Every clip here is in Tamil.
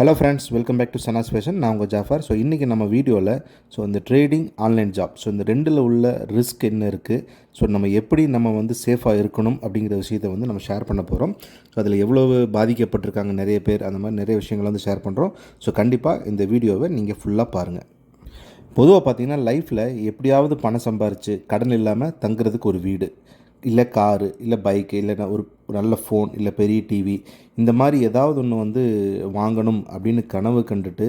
Hello friends welcome back to Sana's fashion நான் உங்கள் ஜாஃபர். ஸோ இன்றைக்கி நம்ம வீடியோவில் ஸோ இந்த ட்ரேடிங் ஆன்லைன் ஜாப் ஸோ இந்த ரெண்டில் உள்ள ரிஸ்க் என்ன இருக்குது ஸோ நம்ம எப்படி நம்ம வந்து சேஃபாக இருக்கணும் அப்படிங்கிற விஷயத்தை வந்து நம்ம ஷேர் பண்ண போகிறோம் ஸோ அதில் எவ்வளோ பாதிக்கப்பட்டிருக்காங்க நிறைய பேர் அந்த மாதிரி நிறைய விஷயங்களை வந்து ஷேர் பண்ணுறோம் ஸோ கண்டிப்பாக இந்த வீடியோவை நீங்கள் ஃபுல்லாக பாருங்கள் பொதுவாக பார்த்தீங்கன்னா லைஃப்பில் எப்படியாவது பணம் சம்பாரித்து கடன் இல்லாமல் தங்குறதுக்கு ஒரு வீடு இல்லை காரு இல்லை பைக்கு இல்லைன்னா ஒரு நல்ல ஃபோன் இல்லை பெரிய டிவி இந்த மாதிரி ஏதாவது ஒன்று வந்து வாங்கணும் அப்படின்னு கனவு கண்டுட்டு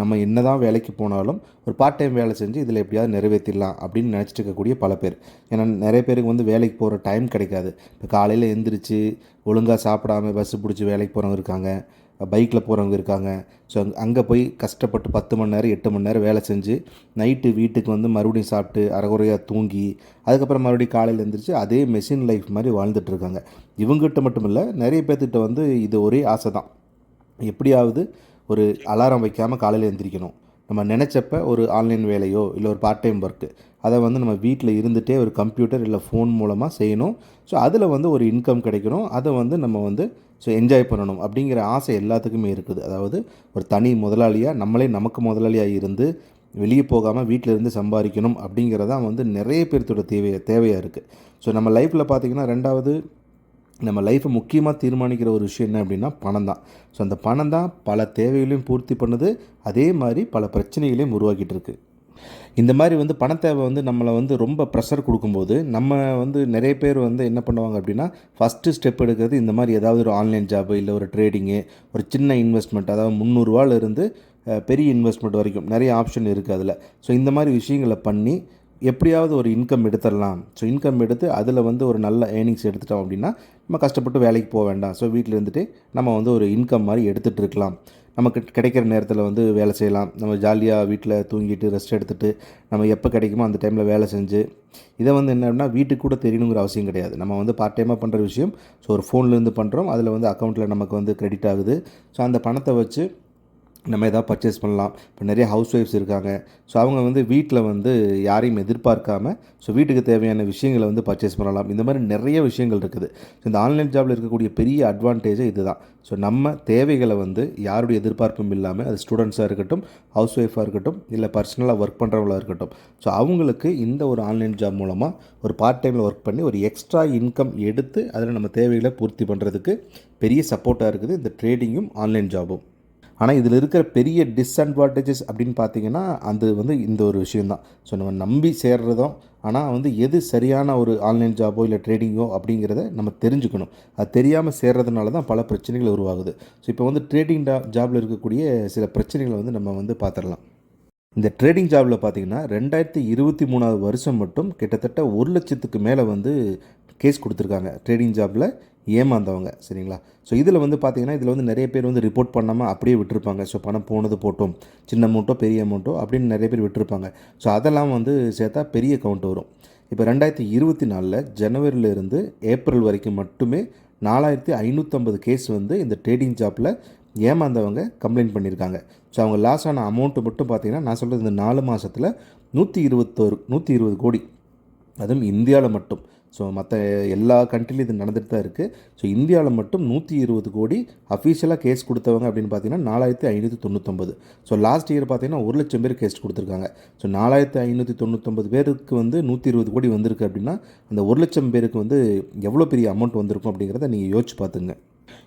நம்ம என்ன தான் வேலைக்கு போனாலும் ஒரு பார்ட் டைம் வேலை செஞ்சு இதில் எப்படியாவது நிறைவேற்றிடலாம் அப்படின்னு நினச்சிட்டு இருக்கக்கூடிய பல பேர். ஏன்னா நிறைய பேருக்கு வந்து வேலைக்கு போகிற டைம் கிடைக்காது. இப்போ காலையில் எழுந்திரிச்சு ஒழுங்காக சாப்பிடாம பஸ்ஸு பிடிச்சி வேலைக்கு போகிறவங்க இருக்காங்க. பைக்கில் போகிறவங்க இருக்காங்க. ஸோ அங்கே அங்கே போய் கஷ்டப்பட்டு பத்து மணி நேரம் எட்டு மணி நேரம் வேலை செஞ்சு நைட்டு வீட்டுக்கு வந்து மறுபடியும் சாப்பிட்டு அரைகுறையாக தூங்கி அதுக்கப்புறம் மறுபடியும் காலையில் எழுந்திரிச்சு அதே மெஷின் லைஃப் மாதிரி வாழ்ந்துட்டு இருக்காங்க. இவங்ககிட்ட மட்டும் இல்லை நிறைய பேர்த்திட்ட வந்து இது ஒரே ஆசை தான். எப்படியாவது ஒரு அலாரம் வைக்காமல் காலையில் எழுந்திரிக்கணும் நம்ம நினச்சப்ப ஒரு ஆன்லைன் வேலையோ இல்லை ஒரு பார்ட் டைம் ஒர்க்கு அதை வந்து நம்ம வீட்டில் இருந்துகிட்டே ஒரு கம்ப்யூட்டர் இல்லை ஃபோன் மூலமாக செய்யணும். ஸோ அதில் வந்து ஒரு இன்கம் கிடைக்கணும். அதை வந்து நம்ம வந்து ஸோ என்ஜாய் பண்ணணும் அப்படிங்கிற ஆசை எல்லாத்துக்குமே இருக்குது. அதாவது ஒரு தனி முதலாளியாக நம்மளே நமக்கு முதலாளியாக இருந்து வெளியே போகாமல் வீட்டில் இருந்து சம்பாதிக்கணும் அப்படிங்கிறதான் வந்து நிறைய பேர்த்தோட தேவையாக தேவையாக இருக்குது ஸோ நம்ம லைஃப்பில் பார்த்திங்கன்னா ரெண்டாவது நம்ம லைஃப்பை முக்கியமாக தீர்மானிக்கிற ஒரு விஷயம் என்ன அப்படின்னா பணம் தான். ஸோ அந்த பணம் தான் பல தேவைகளையும் பூர்த்தி பண்ணுது. அதே மாதிரி பல பிரச்சனைகளையும் உருவாக்கிட்டு இருக்குது இந்த மாதிரி வந்து பண தேவை வந்து நம்மளை வந்து ரொம்ப ப்ரெஷர் கொடுக்கும்போது நம்ம வந்து நிறைய பேர் வந்து என்ன பண்ணுவாங்க அப்படின்னா ஃபஸ்ட்டு ஸ்டெப் எடுக்கிறது இந்த மாதிரி ஏதாவது ஒரு ஆன்லைன் ஜாப்பு இல்லை ஒரு ட்ரேடிங்கு ஒரு சின்ன இன்வெஸ்ட்மெண்ட் அதாவது முந்நூறுவாலேருந்து பெரிய இன்வெஸ்ட்மெண்ட் வரைக்கும் நிறைய ஆப்ஷன் இருக்குது அதில். ஸோ இந்த மாதிரி விஷயங்களை பண்ணி எப்படியாவது ஒரு இன்கம் எடுத்துடலாம். ஸோ இன்கம் எடுத்து அதில் வந்து ஒரு நல்ல ஏர்னிங்ஸ் எடுத்துட்டோம் அப்படின்னா நம்ம கஷ்டப்பட்டு வேலைக்கு போக வேண்டாம். ஸோ வீட்டில் இருந்துட்டு நம்ம வந்து ஒரு இன்கம் மாதிரி எடுத்துகிட்டு இருக்கலாம். நமக்கு கிடைக்கிற நேரத்தில் வந்து வேலை செய்யலாம். நம்ம ஜாலியாக வீட்டில் தூங்கிட்டு ரெஸ்ட் எடுத்துகிட்டு நம்ம எப்போ கிடைக்குமோ அந்த டைமில் வேலை செஞ்சு இதை வந்து என்னன்னா வீட்டுக்கு கூட தெரியணுங்கிற அவசியம் கிடையாது. நம்ம வந்து பார்ட் டைமாக பண்ணுற விஷயம். ஸோ ஒரு ஃபோன்லேருந்து பண்ணுறோம் அதில் வந்து அக்கௌண்ட்டில் நமக்கு வந்து கிரெடிட் ஆகுது. ஸோ அந்த பணத்தை வச்சு நம்ம எதாவது பர்ச்சேஸ் பண்ணலாம். இப்போ நிறைய ஹவுஸ் ஒய்ஃப்ஸ் இருக்காங்க. ஸோ அவங்க வந்து வீட்டில் வந்து யாரையும் எதிர்பார்க்காம ஸோ வீட்டுக்கு தேவையான விஷயங்களை வந்து பர்ச்சேஸ் பண்ணலாம். இந்த மாதிரி நிறைய விஷயங்கள் இருக்குது. ஸோ இந்த ஆன்லைன் ஜாபில் இருக்கக்கூடிய பெரிய அட்வான்டேஜே இதுதான். ஸோ நம்ம தேவைகளை வந்து யாருடைய எதிர்பார்ப்பும் இல்லாமல் அது ஸ்டூடெண்ட்ஸாக இருக்கட்டும் ஹவுஸ் ஒய்ஃபாக இருக்கட்டும் இல்லை பர்சனலாக ஒர்க் பண்ணுறவங்களாக இருக்கட்டும். ஸோ அவங்களுக்கு இந்த ஒரு ஆன்லைன் ஜாப் மூலமாக ஒரு பார்ட் டைமில் ஒர்க் பண்ணி ஒரு எக்ஸ்ட்ரா இன்கம் எடுத்து அதில் நம்ம தேவைகளை பூர்த்தி பண்ணுறதுக்கு பெரிய சப்போர்ட்டாக இருக்குது. இந்த ட்ரேடிங்கும் ஆன்லைன் ஜாபும் ஆனால் இதில் இருக்கிற பெரிய டிஸ்அட்வான்டேஜஸ் அப்படின்னு பார்த்தீங்கன்னா அது வந்து இந்த ஒரு விஷயந்தான் ஸோ நம்ம நம்பி சேர்றதும் ஆனால் வந்து எது சரியான ஒரு ஆன்லைன் ஜாபோ இல்லை ட்ரேடிங்கோ அப்படிங்கிறத நம்ம தெரிஞ்சுக்கணும். அது தெரியாமல் சேர்றதுனால தான் பல பிரச்சனைகள் உருவாகுது. ஸோ இப்போ வந்து ட்ரேடிங் ஜாபில் இருக்கக்கூடிய சில பிரச்சனைகளை வந்து நம்ம வந்து பார்த்துடலாம். இந்த ட்ரேடிங் ஜாபில் பார்த்தீங்கன்னா ரெண்டாயிரத்தி இருபத்தி மூணாவது வருஷம் மட்டும் கிட்டத்தட்ட ஒரு லட்சத்துக்கு மேலே வந்து கேஸ் கொடுத்துருக்காங்க. ட்ரேடிங் ஜாபில் ஏமாந்தவங்க சரிங்களா? ஸோ இதில் வந்து பார்த்தீங்கன்னா இதில் வந்து நிறைய பேர் வந்து ரிப்போர்ட் பண்ணாமல் அப்படியே விட்டுருப்பாங்க. ஸோ பணம் போனது போட்டோம் சின்ன அமௌண்ட்டோ பெரிய அமௌண்ட்டோ அப்படின்னு நிறைய பேர் விட்டுருப்பாங்க. ஸோ அதெல்லாம் வந்து சேர்த்தா பெரிய கவுண்ட் வரும். இப்போ ரெண்டாயிரத்தி இருபத்தி நாலில் ஜனவரியிலிருந்து ஏப்ரல் வரைக்கும் மட்டுமே நாலாயிரத்தி ஐநூற்றம்பது கேஸ் வந்து இந்த ட்ரேடிங் ஜாப்பில் ஏமாந்தவங்க கம்ப்ளைண்ட் பண்ணியிருக்காங்க ஸோ அவங்க லாஸ் ஆன அமௌண்ட்டு மட்டும் பார்த்தீங்கன்னா நான் சொல்கிறது இந்த நாலு மாதத்தில் நூற்றி இருபத்தோரு நூற்றி இருபது கோடி. அதுவும் இந்தியாவில் மட்டும். ஸோ மற்ற எல்லா கண்ட்ரிலையும் இது நடந்துட்டு தான் இருக்குது ஸோ இந்தியாவில் மட்டும் நூற்றி இருபது கோடி அஃபீஷியலாக கேஸ் கொடுத்தவங்க அப்படின்னு பார்த்தீங்கன்னா நாலாயிரத்தி ஐநூற்றி தொண்ணூற்றொம்பது ஸோ லாஸ்ட் இயர் பார்த்தீங்கன்னா ஒரு லட்சம் பேர் கேஸ் கொடுத்துருக்காங்க. ஸோ நாலாயிரத்தி ஐநூற்றி தொண்ணூத்தொம்பது பேருக்கு வந்து நூற்றி இருபது கோடி வந்திருக்கு அப்படின்னா அந்த ஒரு லட்சம் பேருக்கு வந்து எவ்வளோ பெரிய அமௌண்ட் வந்திருக்கும் அப்படிங்கிறத நீங்கள் யோசிச்சு பார்த்துங்க.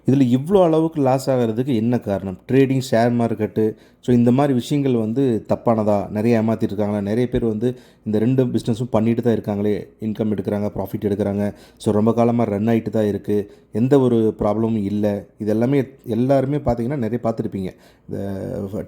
இதில் இவ்வளோ அளவுக்கு லாஸ் ஆகிறதுக்கு என்ன காரணம்? ட்ரேடிங் ஷேர் மார்க்கெட்டு ஸோ இந்த மாதிரி விஷயங்கள் வந்து தப்பானதா? நிறைய ஏமாற்றிருக்காங்களா நிறைய பேர் வந்து இந்த ரெண்டு பிஸ்னஸும் பண்ணிட்டு தான் இருக்காங்களே. இன்கம் எடுக்கிறாங்க ப்ராஃபிட் எடுக்கிறாங்க. ஸோ ரொம்ப காலமாக ரன் ஆகிட்டு தான் இருக்குது எந்த ஒரு ப்ராப்ளமும் இல்லை. இது எல்லாமே எல்லாருமே பார்த்தீங்கன்னா நிறைய பார்த்துருப்பீங்க. இந்த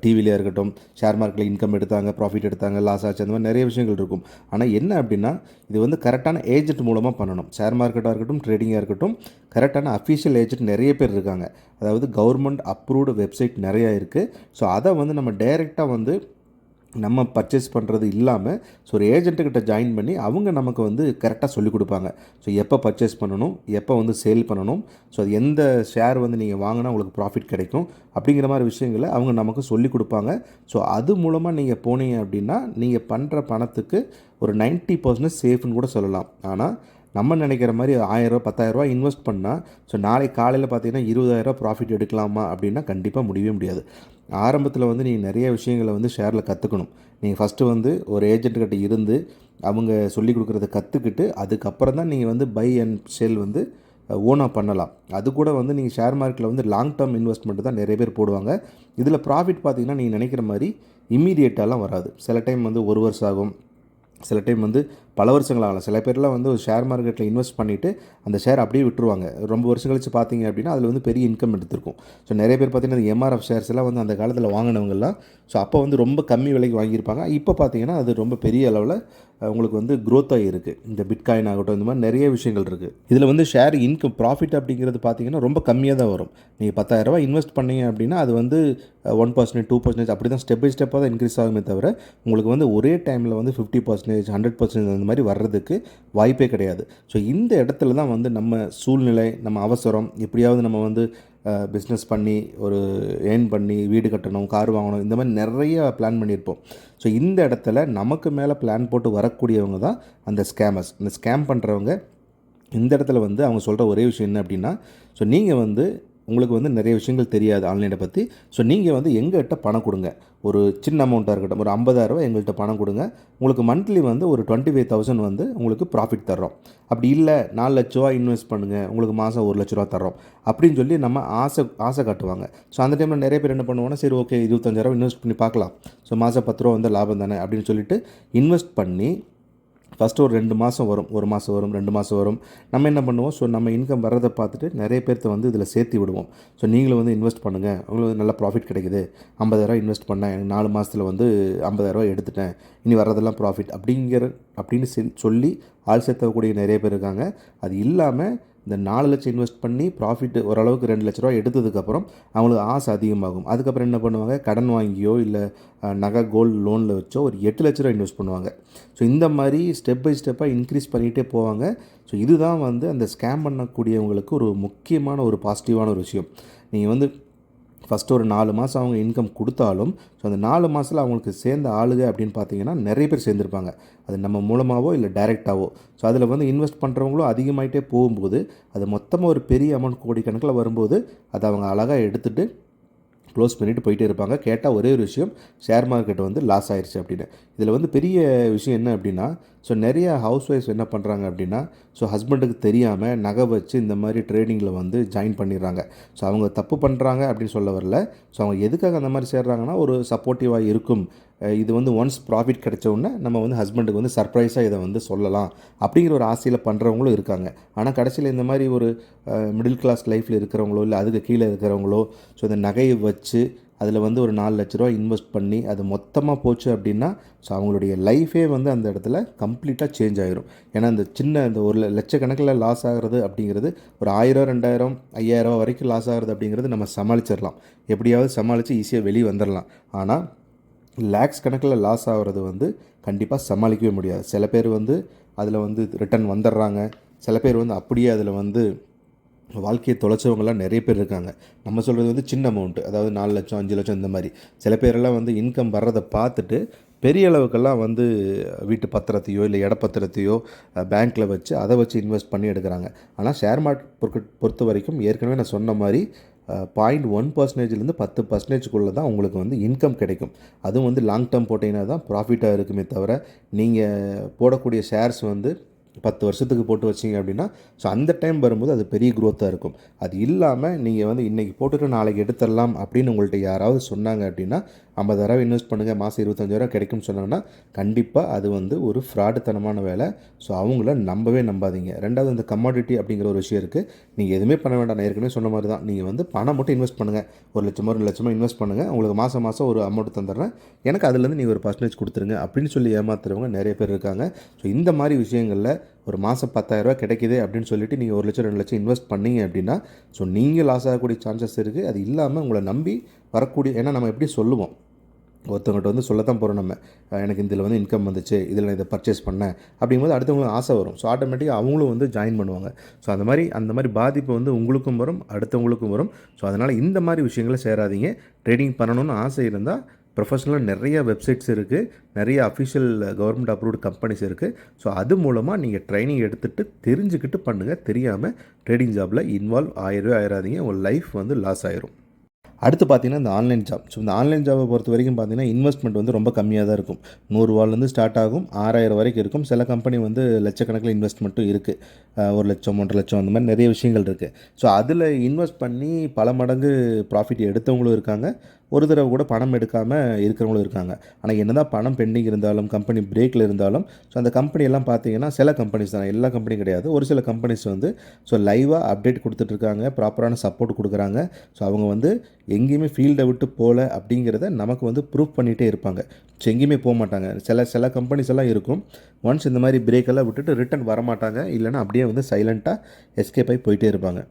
டிவிலையாக இருக்கட்டும் ஷேர் மார்க்கெட்டில் இன்கம் எடுத்தாங்க ப்ராஃபிட் எடுத்தாங்க லாஸ் ஆச்சு அந்த மாதிரி நிறைய விஷயங்கள் இருக்கும். ஆனால் என்ன அப்படின்னா இது வந்து கரெக்டான ஏஜென்ட் மூலமாக பண்ணணும். ஷேர் மார்க்கெட்டாக இருக்கட்டும் ட்ரேடிங்காக இருக்கட்டும் கரெக்டான அஃபீஷியல் ஏஜென்ட் நிறைய பேர் இருக்காங்க அதாவது கவர்மெண்ட் அப்ரூவ்டு வெப்சைட் நிறையா இருக்குது ஸோ அதை வந்து நம்ம டைரெக்டாக வந்து நம்ம பர்ச்சேஸ் பண்ணுறது இல்லாமல் ஸோ ஒரு ஏஜென்ட்டுக்கிட்ட ஜாயின் பண்ணி அவங்க நமக்கு வந்து கரெக்டாக சொல்லிக் கொடுப்பாங்க. ஸோ எப்போ பர்ச்சேஸ் பண்ணணும் எப்போ வந்து சேல் பண்ணணும் ஸோ அது எந்த ஷேர் வந்து நீங்கள் வாங்கினா உங்களுக்கு ப்ராஃபிட் கிடைக்கும் அப்படிங்கிற மாதிரி விஷயங்களை அவங்க நமக்கு சொல்லிக் கொடுப்பாங்க. ஸோ அது மூலமாக நீங்கள் போனீங்க அப்படின்னா நீங்கள் பண்ணுற பணத்துக்கு ஒரு நைன்ட்டி பர்சன்டேஜ் சேஃப்னு கூட சொல்லலாம். ஆனால் நம்ம நினைக்கிற மாதிரி ஆயிரரூவா பத்தாயிரரூவா இன்வெஸ்ட் பண்ணால் ஸோ நாளைக்கு காலையில் பார்த்தீங்கன்னா இருபதாயிரரூவா ப்ராஃபிட் எடுக்கலாமா அப்படின்னா கண்டிப்பாக முடியவே முடியாது. ஆரம்பத்தில் வந்து நீங்கள் நிறைய விஷயங்களை வந்து ஷேரில் கற்றுக்கணும் நீங்கள் ஃபஸ்ட்டு வந்து ஒரு ஏஜென்ட்கிட்ட இருந்து அவங்க சொல்லி கொடுக்குறத கற்றுக்கிட்டு அதுக்கப்புறம் தான் நீங்கள் வந்து பை அண்ட் சேல் வந்து ஓனாக பண்ணலாம். அது கூட வந்து நீங்கள் ஷேர் மார்க்கெட்டில் வந்து லாங் டேர்ம் இன்வெஸ்ட்மெண்ட் தான் நிறைய பேர் போடுவாங்க. இதில் ப்ராஃபிட் பார்த்திங்கன்னா நீங்கள் நினைக்கிற மாதிரி இம்மீடியட்டாலாம் வராது. சில டைம் வந்து ஒரு வருஷம் ஆகும். சில டைம் வந்து பல வருஷங்கள் ஆகலாம் சில பேர்லாம் வந்து ஒரு ஷேர் மார்க்கெட்டில் இன்வெஸ்ட் பண்ணிவிட்டு அந்த ஷேர் அப்படியே விட்டுருவாங்க. ரொம்ப வருஷம் கழிச்சு பார்த்தீங்க அப்படின்னா அதில் வந்து பெரிய இன்கம் எடுத்திருக்கும். ஸோ நிறைய பேர் பார்த்தீங்கன்னா எம்ஆர்எஃப் ஷேர்ஸ் எல்லாம் வந்து அந்த காலத்தில் வாங்கினவங்கலாம் ஸோ அப்போ வந்து ரொம்ப கம்மி விலைக்கு வாங்கியிருப்பாங்க. இப்போ பார்த்தீங்கன்னா அது ரொம்ப பெரிய அளவில் உங்களுக்கு வந்து க்ரோத்தாக இருக்குது இந்த பிட்காயின் ஆகட்டும் இந்த மாதிரி நிறைய விஷயங்கள் இருக்குது இதில் வந்து ஷேர் இன்கம் ப்ராஃபிட் அப்படிங்கிறது பார்த்தீங்கன்னா ரொம்ப கம்மியாக தான் வரும். நீங்கள் பத்தாயிரரூபா இன்வெஸ்ட் பண்ணீங்க அப்படின்னா அது வந்து ஒன் பர்சன்டேஜ் டூ பர்சன்டேஜ் அப்படி தான் ஸ்டெப் பை ஸ்டெப்பாக தான் இன்க்ரீஸ் ஆகுமே தவிர உங்களுக்கு வந்து ஒரே டைமில் வந்து ஃபிஃப்டி பர்சன்டேஜ் ஹண்ட்ரட் பர்சன்டேஜ் அந்த மாதிரி வர்றதுக்கு வாய்ப்பே கிடையாது. ஸோ இந்த இடத்துல தான் வந்து நம்ம சூழ்நிலை நம்ம அவசரம் எப்படியாவது நம்ம வந்து பிஸ்னஸ் பண்ணி ஒரு ஏர்ன் பண்ணி வீடு கட்டணும் கார் வாங்கணும் இந்த மாதிரி நிறைய பிளான் பண்ணியிருப்போம். ஸோ இந்த இடத்துல நமக்கு மேலே பிளான் போட்டு வரக்கூடியவங்க தான் அந்த ஸ்கேமர்ஸ் இந்த ஸ்கேம் பண்ணுறவங்க இந்த இடத்துல வந்து அவங்க சொல்கிற ஒரே விஷயம் என்ன அப்படின்னா ஸோ நீங்கள் வந்து உங்களுக்கு வந்து நிறைய விஷயங்கள் தெரியாது ஆன்லைனை பற்றி ஸோ நீங்கள் வந்து எங்கள்கிட்ட பணம் கொடுங்க. ஒரு சின்ன அமௌண்ட்டாக இருக்கட்டும் ஒரு ஐம்பதாயிரரூவா எங்கள்கிட்ட பணம் கொடுங்க. உங்களுக்கு மந்த்லி வந்து ஒரு டுவெண்ட்டி ஃபைவ் தௌசண்ட் வந்து உங்களுக்கு ப்ராஃபிட் தர்றோம். அப்படி இல்லை நாலு லட்ச ரூபா இன்வெஸ்ட் பண்ணுங்கள் உங்களுக்கு மாதம் ஒரு லட்ச ரூபா தர்றோம். அப்படின்னு சொல்லி நம்ம ஆசை ஆசை காட்டுவாங்க. ஸோ அந்த டைமில் நிறைய பேர் என்ன பண்ணுவோம்னா சரி ஓகே இருபத்தஞ்சாயிரம் இன்வெஸ்ட் பண்ணி பார்க்கலாம். ஸோ மாதம் பத்து ரூபா வந்து லாபம் தானே? அப்படின்னு சொல்லிட்டு இன்வெஸ்ட் பண்ணி ஃபஸ்ட்டு ஒரு ரெண்டு மாதம் வரும் ஒரு மாதம் வரும் ரெண்டு மாதம் வரும். நம்ம என்ன பண்ணுவோம்? ஸோ நம்ம இன்கம் வர்றதை பார்த்துட்டு நிறைய பேர்த்த வந்து இதில் சேர்த்து விடுவோம். ஸோ நீங்களும் வந்து இன்வெஸ்ட் பண்ணுங்கள் உங்களுக்கு நல்ல ப்ராஃபிட் கிடைக்குது. ஐம்பதாயிரம் இன்வெஸ்ட் பண்ணேன். எனக்கு நாலு மாதத்தில் வந்து ஐம்பதாயிரரூவா எடுத்துட்டேன். இனி வர்றதெல்லாம் ப்ராஃபிட் அப்படிங்கிற அப்படின்னு சொல்லி ஆள் சேர்த்தக்கூடிய நிறைய பேர் இருக்காங்க. அது இல்லாமல் இந்த நாலு லட்சம் இன்வெஸ்ட் பண்ணி ப்ராஃபிட் ஓரளவுக்கு ரெண்டு லட்ச ரூபா எடுத்ததுக்கப்புறம் அவங்களுக்கு ஆசை அதிகமாகும். அதுக்கப்புறம் என்ன பண்ணுவாங்க? கடன் வாங்கியோ இல்லை நகை கோல்டு லோனில் வச்சோ ஒரு எட்டு லட்ச ரூபா இன்வெஸ்ட் பண்ணுவாங்க. ஸோ இந்த மாதிரி ஸ்டெப் பை ஸ்டெப்பாக இன்க்ரீஸ் பண்ணிகிட்டே போவாங்க. ஸோ இதுதான் வந்து அந்த ஸ்கேம் பண்ணக்கூடியவங்களுக்கு ஒரு முக்கியமான ஒரு பாசிட்டிவான ஒரு விஷயம். நீங்கள் வந்து ஃபஸ்ட்டு ஒரு நாலு மாதம் அவங்க இன்கம் கொடுத்தாலும் ஸோ அந்த நாலு மாதத்தில் அவங்களுக்கு சேர்ந்த ஆளுக அப்படின்னு பார்த்தீங்கன்னா நிறைய பேர் சேர்ந்துருப்பாங்க. அது நம்ம மூலமாகவோ இல்லை டைரெக்டாகவோ ஸோ அதில் வந்து இன்வெஸ்ட் பண்ணுறவங்களும் அதிகமாகிட்டே போகும்போது அது மொத்தமாக ஒரு பெரிய அமௌண்ட் கோடிக்கணக்கில் வரும்போது அதை அவங்க அழகாக எடுத்துகிட்டு க்ளோஸ் பண்ணிவிட்டு போயிட்டே இருப்பாங்க. கேட்டால் ஒரே ஒரு விஷயம் ஷேர் மார்க்கெட் வந்து லாஸ் ஆயிடுச்சு அப்படின்னு. இதில் வந்து பெரிய விஷயம் என்ன அப்படின்னா ஸோ நிறைய ஹவுஸ் ஒய்ஃப்ஸ் என்ன பண்ணுறாங்க அப்படின்னா ஸோ ஹஸ்பண்டுக்கு தெரியாமல் நகை வச்சு இந்த மாதிரி ட்ரேடிங்கில் வந்து ஜாயின் பண்ணிடுறாங்க. ஸோ அவங்க தப்பு பண்ணுறாங்க அப்படின்னு சொல்ல வரல. ஸோ அவங்க எதுக்காக அந்த மாதிரி சேர்றாங்கன்னா ஒரு சப்போர்ட்டிவாக இருக்கும் இது வந்து ஒன்ஸ் ப்ராஃபிட் கிடைச்ச உடனே நம்ம வந்து ஹஸ்பண்டுக்கு வந்து சர்ப்ரைஸாக இதை வந்து சொல்லலாம் அப்படிங்கிற ஒரு ஆசையில் பண்ணுறவங்களும் இருக்காங்க. ஆனால் கடைசியில் இந்த மாதிரி ஒரு மிடில் கிளாஸ் லைஃப்பில் இருக்கிறவங்களோ இல்லை அதுக்கு கீழே இருக்கிறவங்களோ ஸோ இந்த நகையை வச்சு அதில் வந்து ஒரு நாலு லட்ச ரூபா இன்வெஸ்ட் பண்ணி அது மொத்தமாக போச்சு அப்படின்னா ஸோ அவங்களுடைய லைஃபே வந்து அந்த இடத்துல கம்ப்ளீட்டாக சேஞ்ச் ஆகிரும் ஏன்னா அந்த சின்ன இந்த ஒரு லட்சக்கணக்கில் லாஸ் ஆகிறது அப்படிங்கிறது ஒரு ஆயிரம் ரெண்டாயிரம் ஐயாயிரம் வரைக்கும் லாஸ் ஆகிறது அப்படிங்கிறது நம்ம சமாளிச்சிடலாம். எப்படியாவது சமாளித்து ஈஸியாக வெளியே வந்துடலாம். ஆனால் லேக்ஸ் கணக்கில் லாஸ் ஆகிறது வந்து கண்டிப்பாக சமாளிக்கவே முடியாது. சில பேர் வந்து அதில் வந்து ரிட்டர்ன் வந்துடுறாங்க. சில பேர் வந்து அப்படியே அதில் வந்து வாழ்க்கையை தொலைச்சவங்களாம் நிறைய பேர் இருக்காங்க. நம்ம சொல்கிறது வந்து சின்ன அமௌண்ட்டு அதாவது நாலு லட்சம் அஞ்சு லட்சம் இந்த மாதிரி. சில பேரெல்லாம் வந்து இன்கம் வர்றதை பார்த்துட்டு பெரிய அளவுக்கெல்லாம் வந்து வீட்டு பத்திரத்தையோ இல்லை இடப்பத்திரத்தையோ பேங்க்கில் வச்சு அதை வச்சு இன்வெஸ்ட் பண்ணி எடுக்கிறாங்க. ஆனால் ஷேர் மார்க்கெட் பொறுத்த வரைக்கும் ஏற்கனவே நான் சொன்ன மாதிரி பாயிண்ட் ஒன் பர்சன்டேஜ்லேருந்து பத்து பர்சன்டேஜ்குள்ளே தான் உங்களுக்கு வந்து இன்கம் கிடைக்கும். அதுவும் வந்து லாங் டேர்ம் போட்டிங்கன்னா தான் ப்ராஃபிட்டாக இருக்குமே தவிர நீங்கள் போடக்கூடிய ஷேர்ஸ் வந்து பத்து வருஷத்துக்கு போட்டு வச்சிங்க அப்படின்னா ஸோ அந்த டைம் வரும்போது அது பெரிய க்ரோத்தாக இருக்கும். அது இல்லாமல் நீங்கள் வந்து இன்றைக்கி போட்டுட்டு நாளைக்கு எடுத்துடலாம் அப்படின்னு உங்கள்கிட்ட யாராவது சொன்னாங்க அப்படின்னா ஐம்பதாயிரம் இன்வெஸ்ட் பண்ணுங்கள் மாதம் இருபத்தஞ்சாயிரம் கிடைக்கும்னு சொன்னாங்கன்னா கண்டிப்பாக அது வந்து ஒரு ஃப்ராடுத்தனமான வேலை. ஸோ அவங்கள நம்பவே நம்பாதீங்க. ரெண்டாவது இந்த கமாடிட்டி அப்படிங்கிற ஒரு விஷயம் இருக்குது நீங்கள் எதுவுமே பண்ண வேண்டாம். நான் ஏற்கனவே சொன்ன மாதிரி தான். நீங்கள் வந்து பணம் மட்டும் இன்வெஸ்ட் பண்ணுங்கள் ஒரு லட்சமோ ரெண்டு லட்சமோ இன்வெஸ்ட் பண்ணுங்கள் உங்களுக்கு மாதம் மாதம் ஒரு அமௌண்ட் தந்துடுறேன். எனக்கு அதுலேருந்து நீங்கள் ஒரு பர்சன்டேஜ் கொடுத்துருங்க அப்படின்னு சொல்லி ஏமாத்துறவங்க நிறைய பேர் இருக்காங்க. ஸோ இந்த மாதிரி விஷயங்களில் ஒரு மாதம் பத்தாயிரரூபா கிடைக்கிது அப்படின்னு சொல்லிட்டு நீங்கள் ஒரு லட்சம் ரெண்டு லட்சம் இன்வெஸ்ட் பண்ணீங்க அப்படின்னா ஸோ நீங்கள் லாஸ் ஆகக்கூடிய சான்சஸ் இருக்குது அது இல்லாமல் உங்களை நம்பி வரக்கூடிய ஏன்னா நம்ம எப்படி சொல்லுவோம்? ஒருத்தவங்கள்ட்ட வந்து சொல்லத்தான் போகிறோம் நம்ம. எனக்கு இதில் வந்து இன்கம் வந்துச்சு இதில் நான் இதை பர்ச்சேஸ் பண்ணேன் அப்படிங்கும்போது அடுத்தவங்களுக்கு ஆசை வரும். ஸோ ஆட்டோமேட்டிக்காக அவங்களும் வந்து ஜாயின் பண்ணுவாங்க. ஸோ அந்த மாதிரி அந்த மாதிரி பாதிப்பு வந்து உங்களுக்கும் வரும் அடுத்தவங்களுக்கும் வரும். ஸோ அதனால் இந்த மாதிரி விஷயங்களை சேராதீங்க. ட்ரேடிங் பண்ணணும்னு ஆசை இருந்தால் ப்ரொஃபஷனலாக நிறைய வெப்சைட்ஸ் இருக்குது நிறைய அஃபிஷியல் கவர்மெண்ட் அப்ரூவ்டு கம்பெனிஸ் இருக்குது ஸோ அது மூலமாக நீங்கள் ட்ரைனிங் எடுத்துகிட்டு தெரிஞ்சுக்கிட்டு பண்ணுங்கள் தெரியாமல் ட்ரேடிங் ஜாபில் இன்வால்வ் ஆயிரவே ஆயிராதீங்க. உங்கள் லைஃப் வந்து லாஸ் ஆயிரும். அடுத்து பார்த்தீங்கன்னா இந்த ஆன்லைன் ஜாப் ஸோ இந்த ஆன்லைன் ஜாபை பொறுத்த வரைக்கும் பார்த்தீங்கன்னா இன்வெஸ்ட்மெண்ட் வந்து ரொம்ப கம்மியாக தான் இருக்கும். நூறுரூவாலேருந்து ஸ்டார்ட் ஆகும். ஆறாயிரம் வரைக்கும் இருக்கும். சில கம்பெனி வந்து லட்சக்கணக்கில் இன்வெஸ்ட்மெண்ட்டும் இருக்குது ஒரு லட்சம் ஒன்றரை லட்சம் அந்த மாதிரி நிறைய விஷயங்கள் இருக்குது ஸோ அதில் இன்வெஸ்ட் பண்ணி பல மடங்கு ப்ராஃபிட் எடுத்தவங்களும் இருக்காங்க. ஒரு தடவை கூட பணம் எடுக்காமல் இருக்கிறவங்களும் இருக்காங்க. ஆனால் என்ன தான் பணம் பெண்டிங் இருந்தாலும் கம்பெனி பிரேக்கில் இருந்தாலும் ஸோ அந்த கம்பெனியெல்லாம் பார்த்தீங்கன்னா சில கம்பெனிஸ் தான். எல்லா கம்பெனியும் கிடையாது. ஒரு சில கம்பெனிஸ் வந்து ஸோ லைவாக அப்டேட் கொடுத்துட்ருக்காங்க ப்ராப்பரான சப்போர்ட் கொடுக்குறாங்க. ஸோ அவங்க வந்து எங்கேயுமே ஃபீல்டை விட்டு போகல அப்படிங்கிறத நமக்கு வந்து ப்ரூவ் பண்ணிகிட்டே இருப்பாங்க. ஸோ எங்கேயுமே போக மாட்டாங்க. சில சில கம்பெனிஸ் எல்லாம் இருக்கும். ஒன்ஸ் இந்த மாதிரி பிரேக்கெல்லாம் விட்டுட்டு ரிட்டன் வர மாட்டாங்க அப்படியே அப்படியே வந்து சைலண்ட்டாக எஸ்கேப் ஆகி போயிட்டே இருப்பாங்க.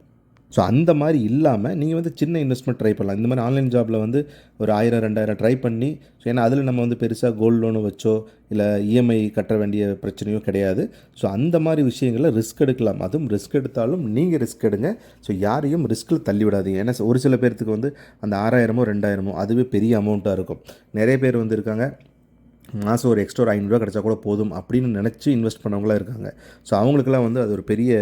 ஸோ அந்த மாதிரி இல்லாமல் நீங்கள் வந்து சின்ன இன்வெஸ்ட்மெண்ட் ட்ரை பண்ணலாம். இந்த மாதிரி ஆன்லைன் ஜாபில் வந்து ஒரு ஆயிரம் ரெண்டாயிரம் ட்ரை பண்ணி ஸோ ஏன்னா அதில் நம்ம வந்து பெருசாக கோல்டு லோனு வச்சோ இல்லை இஎம்ஐ கட்ட வேண்டிய பிரச்சனையோ கிடையாது. ஸோ அந்த மாதிரி விஷயங்களில் ரிஸ்க் எடுக்கலாம். அதுவும் ரிஸ்க் எடுத்தாலும் நீங்கள் ரிஸ்க் எடுங்க. ஸோ யாரையும் ரிஸ்க்கில் தள்ளி விடாதீங்க. ஏன்னா ஒரு சில பேர்த்துக்கு வந்து அந்த ஆறாயிரமோ ரெண்டாயிரமோ அதுவே பெரிய அமௌண்ட்டாக இருக்கும். நிறைய பேர் வந்து இருக்காங்க. மாதம் ஒரு எக்ஸ்ட்ரா ஒரு ஐநூறுரூவா கிடச்சா கூட போதும் அப்படின்னு நினச்சி இன்வெஸ்ட் பண்ணவங்களாம் இருக்காங்க. ஸோ அவங்களுக்குலாம் வந்து அது ஒரு பெரிய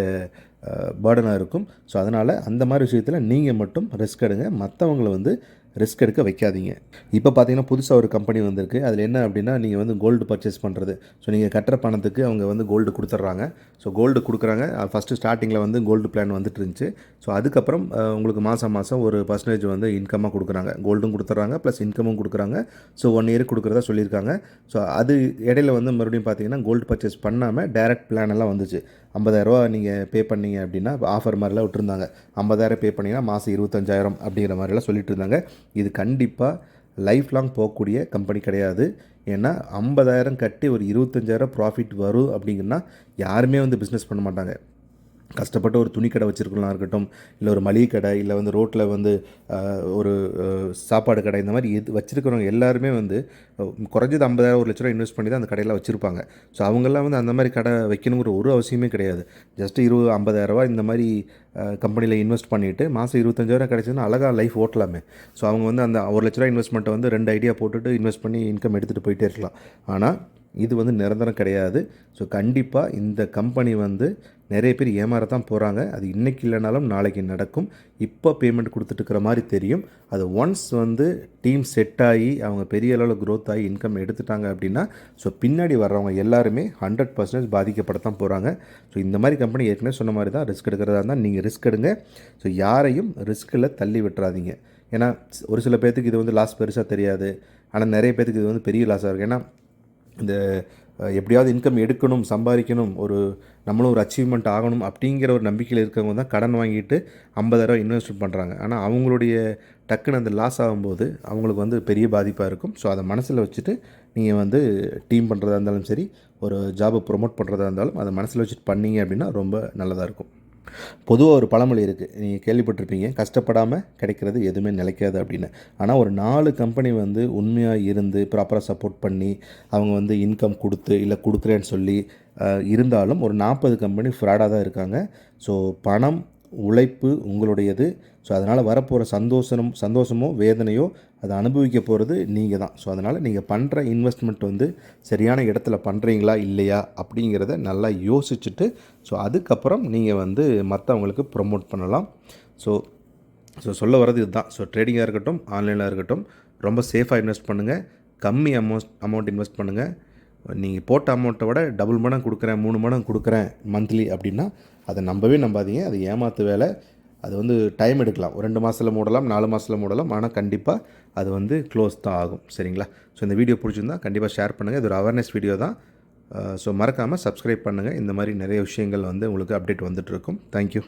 பேர்டனாக இருக்கும். ஸோ அதனால் அந்த மாதிரி விஷயத்தில் நீங்கள் மட்டும் ரிஸ்க் எடுங்க. மற்றவங்களை வந்து ரிஸ்க் எடுக்க வைக்காதீங்க. இப்போ பார்த்தீங்கன்னா புதுசாக ஒரு கம்பெனி வந்திருக்கு. அதில் என்ன அப்படின்னா நீங்கள் வந்து கோல்டு பர்ச்சேஸ் பண்ணுறது ஸோ நீங்கள் கட்டுற பணத்துக்கு அவங்க வந்து கோல்டு கொடுத்துட்றாங்க. ஸோ கோல்டு கொடுக்குறாங்க. ஃபஸ்ட்டு ஸ்டார்டிங்கில் வந்து கோல்டு பிளான் வந்துட்டு இருந்துச்சு. ஸோ அதுக்கப்புறம் உங்களுக்கு மாதம் மாதம் ஒரு பர்சன்டேஜ் வந்து இன்கமாக கொடுக்குறாங்க. கோல்டும் கொடுத்துட்றாங்க ப்ளஸ் இன்கமும் கொடுக்குறாங்க. ஸோ ஒன் இயர் கொடுக்குறதா சொல்லியிருக்காங்க. ஸோ அது இடையில வந்து மறுபடியும் பார்த்தீங்கன்னா கோல்டு பர்ச்சேஸ் பண்ணாமல் டைரக்ட் பிளான் எல்லாம் வந்துச்சு. ஐம்பதாயிரரூவா நீங்கள் பே பண்ணீங்க அப்படின்னா ஆஃபர் மாதிரிலாம் விட்டுருந்தாங்க. ஐம்பதாயிரம் பே பண்ணிங்கன்னா மாதம் இருபத்தஞ்சாயிரம் அப்படிங்கிற மாதிரிலாம் சொல்லிட்டு இருந்தாங்க. இது கண்டிப்பாக லைஃப் லாங் போகக்கூடிய கம்பெனி கிடையாது. ஏன்னா ஐம்பதாயிரம் கட்டி ஒரு இருபத்தஞ்சாயிரம் ப்ராஃபிட் வரும் அப்படிங்கன்னா யாருமே வந்து பிஸ்னஸ் பண்ண மாட்டாங்க. கஷ்டப்பட்டு ஒரு துணி கடை வச்சுருக்கலாம் இருக்கட்டும் இல்லை ஒரு மளிகை கடை இல்லை வந்து ரோட்டில் வந்து ஒரு சாப்பாடு கடை இந்த மாதிரி எது வச்சுருக்கிறவங்க எல்லாருமே வந்து குறைஞ்சது ஐம்பதாயிரம் ஒரு லட்ச ரூபா இன்வெஸ்ட் பண்ணி தான் அந்த கடையில் வச்சுருப்பாங்க. ஸோ அவங்கெல்லாம் வந்து அந்த மாதிரி கடை வைக்கணுங்கிற ஒரு அவசியமே கிடையாது. ஜஸ்ட் இருபது ஐம்பதாயிரரூபா இந்த மாதிரி கம்பெனியில் இன்வெஸ்ட் பண்ணிவிட்டு மாதம் இருபத்தஞ்சாயிரம் கிடைச்சதுன்னா அழகாக லைஃப் ஓட்டலாமே. ஸோ அவங்க வந்து அந்த ஒரு லட்ச ரூபா இன்வெஸ்ட்மெண்ட்டை வந்து ரெண்டு ஐடியா போட்டுட்டு இன்வெஸ்ட் பண்ணி இன்கம் எடுத்துகிட்டு போயிட்டே இருக்கலாம். ஆனால் இது வந்து நிரந்தரம் கிடையாது. ஸோ கண்டிப்பாக இந்த கம்பெனி வந்து நிறைய பேர் ஏமாறத்தான் போகிறாங்க அது இன்றைக்கி இல்லைனாலும் நாளைக்கு நடக்கும். இப்போ பேமெண்ட் கொடுத்துட்டுருக்கிற மாதிரி தெரியும். அது ஒன்ஸ் வந்து டீம் செட் ஆகி அவங்க பெரிய அளவில் க்ரோத் ஆகி இன்கம் எடுத்துட்டாங்க அப்படின்னா ஸோ பின்னாடி வர்றவங்க எல்லாருமே ஹண்ட்ரட் பர்சன்டேஜ் பாதிக்கப்படத்தான் போகிறாங்க ஸோ இந்த மாதிரி கம்பெனி ஏற்கனவே சொன்ன மாதிரி தான் ரிஸ்க் எடுக்கிறதா இருந்தால் நீங்கள் ரிஸ்க் எடுங்க. ஸோ யாரையும் ரிஸ்கில் தள்ளி விட்டுறாதீங்க. ஏன்னா ஒரு சில பேர்த்துக்கு இது வந்து லாஸ் பெருசாக தெரியாது. ஆனால் நிறைய பேர்த்துக்கு இது வந்து பெரிய லாஸாக இருக்குது ஏன்னா இந்த எப்படியாவது இன்கம் எடுக்கணும் சம்பாதிக்கணும் ஒரு நம்மளும் ஒரு அச்சீவ்மெண்ட் ஆகணும் அப்படிங்கிற ஒரு நம்பிக்கையில் இருக்கவங்க தான் கடன் வாங்கிட்டு ஐம்பதாயிரம் இன்வெஸ்ட்மெண்ட் பண்ணுறாங்க ஆனால் அவங்களுடைய டக்குன்னு அந்த லாஸ் ஆகும்போது அவங்களுக்கு வந்து பெரிய பாதிப்பாக இருக்கும். ஸோ அதை மனசில் வச்சுட்டு நீங்கள் வந்து டீம் பண்ணுறதா இருந்தாலும் சரி ஒரு ஜாபை ப்ரொமோட் பண்ணுறதா இருந்தாலும் அதை மனசில் வச்சுட்டு பண்ணீங்க அப்படின்னா ரொம்ப நல்லதாக இருக்கும். பொதுவாக ஒரு பழமொழி இருக்குது நீங்கள் கேள்விப்பட்டிருப்பீங்க. கஷ்டப்படாமல் கிடைக்கிறது எதுவுமே நிலைக்காது அப்படின்னு. ஆனால் ஒரு நாலு கம்பெனி வந்து உண்மையாக இருந்து ப்ராப்பராக சப்போர்ட் பண்ணி அவங்க வந்து இன்கம் கொடுத்து இல்லை கொடுக்குறேன்னு சொல்லி இருந்தாலும் ஒரு நாற்பது கம்பெனி ஃப்ராடாக தான் இருக்காங்க. ஸோ பணம் உழைப்பு உங்களுடையது. ஸோ அதனால் வரப்போகிற சந்தோஷம் சந்தோஷமோ வேதனையோ அதை அனுபவிக்க போகிறது நீங்கள் தான். ஸோ அதனால் நீங்கள் பண்ணுற இன்வெஸ்ட்மெண்ட் வந்து சரியான இடத்துல பண்ணுறீங்களா இல்லையா அப்படிங்கிறத நல்லா யோசிச்சுட்டு ஸோ அதுக்கப்புறம் நீங்கள் வந்து மற்றவங்களுக்கு ப்ரொமோட் பண்ணலாம். ஸோ ஸோ சொல்ல வர்றது இதுதான். ஸோ ட்ரேடிங்காக இருக்கட்டும் ஆன்லைனாக இருக்கட்டும் ரொம்ப சேஃபாக இன்வெஸ்ட் பண்ணுங்கள் கம்மி அமௌண்ட் அமௌண்ட் இன்வெஸ்ட் பண்ணுங்கள் நீங்கள் போட்ட அமௌண்ட்டை விட டபுள் மடம் கொடுக்குறேன் மூணு மடம் கொடுக்குறேன் மந்த்லி அப்படின்னா அதை நம்பவே நம்பாதீங்க. அது ஏமாத்து வேலை. அது வந்து டைம் எடுக்கலாம். ஒரு ரெண்டு மாதத்தில் மூடலாம் நாலு மாதத்தில் மூடலாம். ஆனால் கண்டிப்பாக அது வந்து க்ளோஸ் தான் ஆகும். சரிங்களா? ஸோ இந்த வீடியோ பிடிச்சிருந்தா கண்டிப்பாக ஷேர் பண்ணுங்கள் இது ஒரு அவேர்னஸ் வீடியோ தான். Uh, ஸோ மறக்காமல் சப்ஸ்கிரைப் பண்ணுங்கள் இந்த மாதிரி நிறைய விஷயங்கள் வந்து உங்களுக்கு அப்டேட் வந்துட்டு இருக்கும். தேங்க்யூ